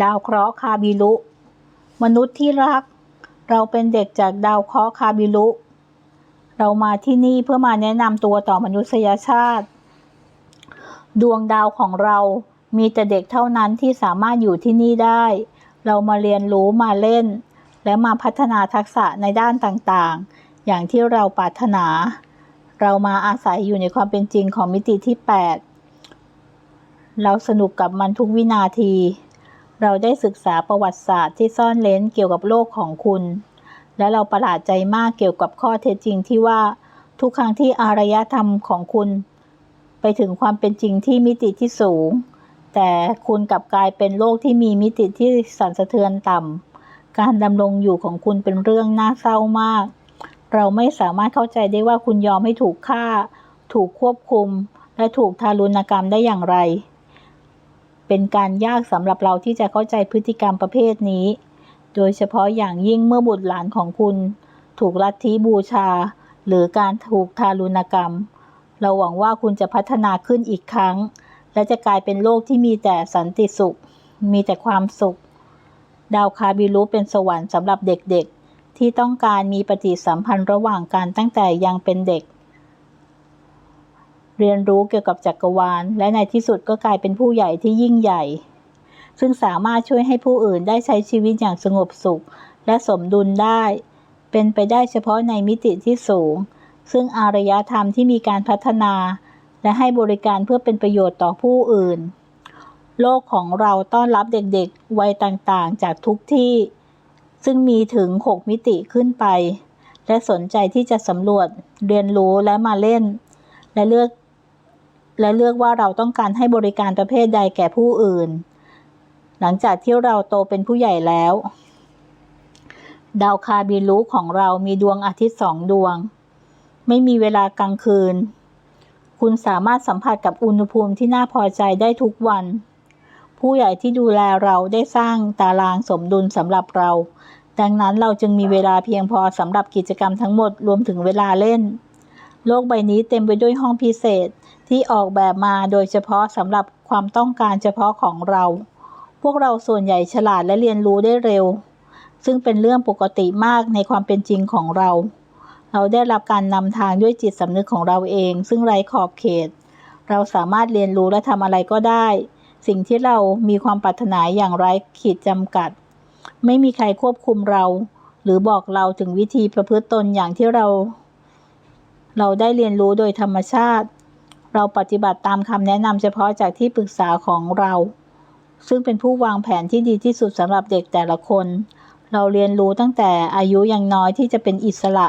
ดาวเคราะห์คาบิลุ มนุษย์ที่รัก เราเป็นเด็กจากดาวเคราะห์คาบิลุ เรามาที่นี่เพื่อมาแนะนำตัวต่อมนุษยชาติ ดวงดาวของเรามีแต่เด็กเท่านั้นที่สามารถอยู่ที่นี่ได้ เรามาเรียนรู้มาเล่น และมาพัฒนาทักษะในด้านต่างๆ อย่างที่เราปรารถนา เรามาอาศัยอยู่ในความเป็นจริงของมิติที่ 8 เราสนุกกับมันทุกวินาที เราได้ศึกษาประวัติศาสตร์ที่ซ่อนเร้นเกี่ยวกับโลกของคุณ และเราประหลาดใจมากเกี่ยวกับข้อเท็จจริงที่ว่าทุกครั้งที่อารยธรรมของคุณ ไปถึงความเป็นจริงที่มิติที่สูง แต่คุณกลับกลายเป็นโลกที่มีมิติที่สั่นสะเทือนต่ำการดำรงอยู่ของคุณเป็นเรื่องน่าเศร้ามาก เราไม่สามารถเข้าใจได้ว่าคุณยอมให้ถูกฆ่า ถูกควบคุม และถูกทารุณกรรมได้อย่างไร เป็นการยากสำหรับเราที่จะเข้าใจพฤติกรรมประเภทนี้ โดยเฉพาะอย่างยิ่งเมื่อบุตรหลานของคุณ ถูกลัทธิบูชา หรือการถูกทารุณกรรม เราหวังว่าคุณจะพัฒนาขึ้นอีกครั้ง และจะกลายเป็นโลกที่มีแต่สันติสุข มีแต่ความสุข ดาวคาบิลุเป็นสวรรค์สำหรับเด็กๆ ที่ต้องการมีปฏิสัมพันธ์ระหว่างกันตั้งแต่ยังเป็นเด็ก เรียนรู้เกี่ยวกับจักรวาล และในที่สุดก็กลายเป็นผู้ใหญ่ที่ยิ่งใหญ่ ซึ่งสามารถช่วยให้ผู้อื่นได้ใช้ชีวิตอย่างสงบสุข และสมดุลได้ เป็นไปได้เฉพาะในมิติที่สูง ซึ่งอารยธรรมที่มีการพัฒนา และให้บริการเพื่อเป็นประโยชน์ต่อผู้อื่น โลกของเราต้อนรับเด็กๆ วัยต่างๆ จากทุกที่ ซึ่งมีถึง 6 มิติขึ้นไป และสนใจที่จะสำรวจ เรียนรู้และมาเล่น และเลือก และเลือกว่าเราต้องการให้บริการประเภทใดแก่ผู้อื่น หลังจากที่เราโตเป็นผู้ใหญ่แล้ว ดาวคาบิลุของเรามีดวงอาทิตย์สองดวง ไม่มีเวลากลางคืน คุณสามารถสัมผัสกับอุณหภูมิที่น่าพอใจได้ทุกวัน ผู้ใหญ่ที่ดูแลเราได้สร้างตารางสมดุลสำหรับเรา ดังนั้นเราจึงมีเวลาเพียงพอสำหรับกิจกรรมทั้งหมดรวมถึงเวลาเล่น โลกใบนี้เต็มไปด้วยห้องพิเศษ ที่ออกแบบมาโดยเฉพาะสำหรับความต้องการเฉพาะของเรา พวกเราส่วนใหญ่ฉลาดและเรียนรู้ได้เร็ว ซึ่งเป็นเรื่องปกติมากในความเป็นจริงของเรา เราได้รับการนำทางด้วยจิตสำนึกของเราเอง ซึ่งไร้ขอบเขต เราสามารถเรียนรู้และทำอะไรก็ได้ สิ่งที่เรามีความปรารถนาอย่างไร้ขีดจำกัด ไม่มีใครควบคุมเรา หรือบอกเราถึงวิธีประพฤติตนอย่างที่เรา เราได้เรียนรู้โดยธรรมชาติ เราปฏิบัติตามคำแนะนำเฉพาะจากที่ปรึกษาของเรา ซึ่งเป็นผู้วางแผนที่ดีที่สุดสำหรับเด็กแต่ละคน เราเรียนรู้ตั้งแต่อายุยังน้อยที่จะเป็นอิสระ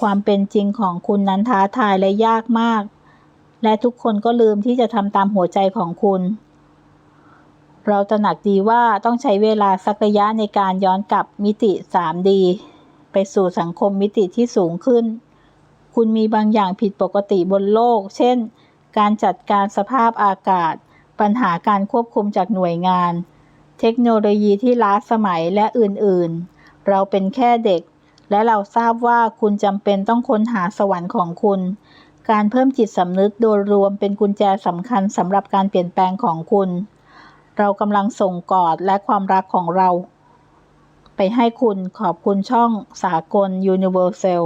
ความเป็นจริงของคุณนั้นท้าทายและยากมาก และทุกคนก็ลืมที่จะทำตามหัวใจของคุณ เราตระหนักดีว่าต้องใช้เวลาสักระยะในการย้อนกลับมิติ 3D ไปสู่สังคมมิติที่สูงขึ้น คุณมีบางอย่างผิดปกติบนโลก เช่น การจัดการสภาพอากาศ ปัญหาการควบคุมจากหน่วยงาน เทคโนโลยีที่ล้าสมัยและอื่นๆ เราเป็นแค่เด็ก และเราทราบว่าคุณจำเป็นต้องค้นหาสวรรค์ของคุณ การเพิ่มจิตสำนึกโดยรวมเป็นกุญแจสำคัญสำหรับการเปลี่ยนแปลงของคุณ เรากำลังส่งกอดและความรักของเรา ไปให้คุณขอบคุณช่องสากล Universal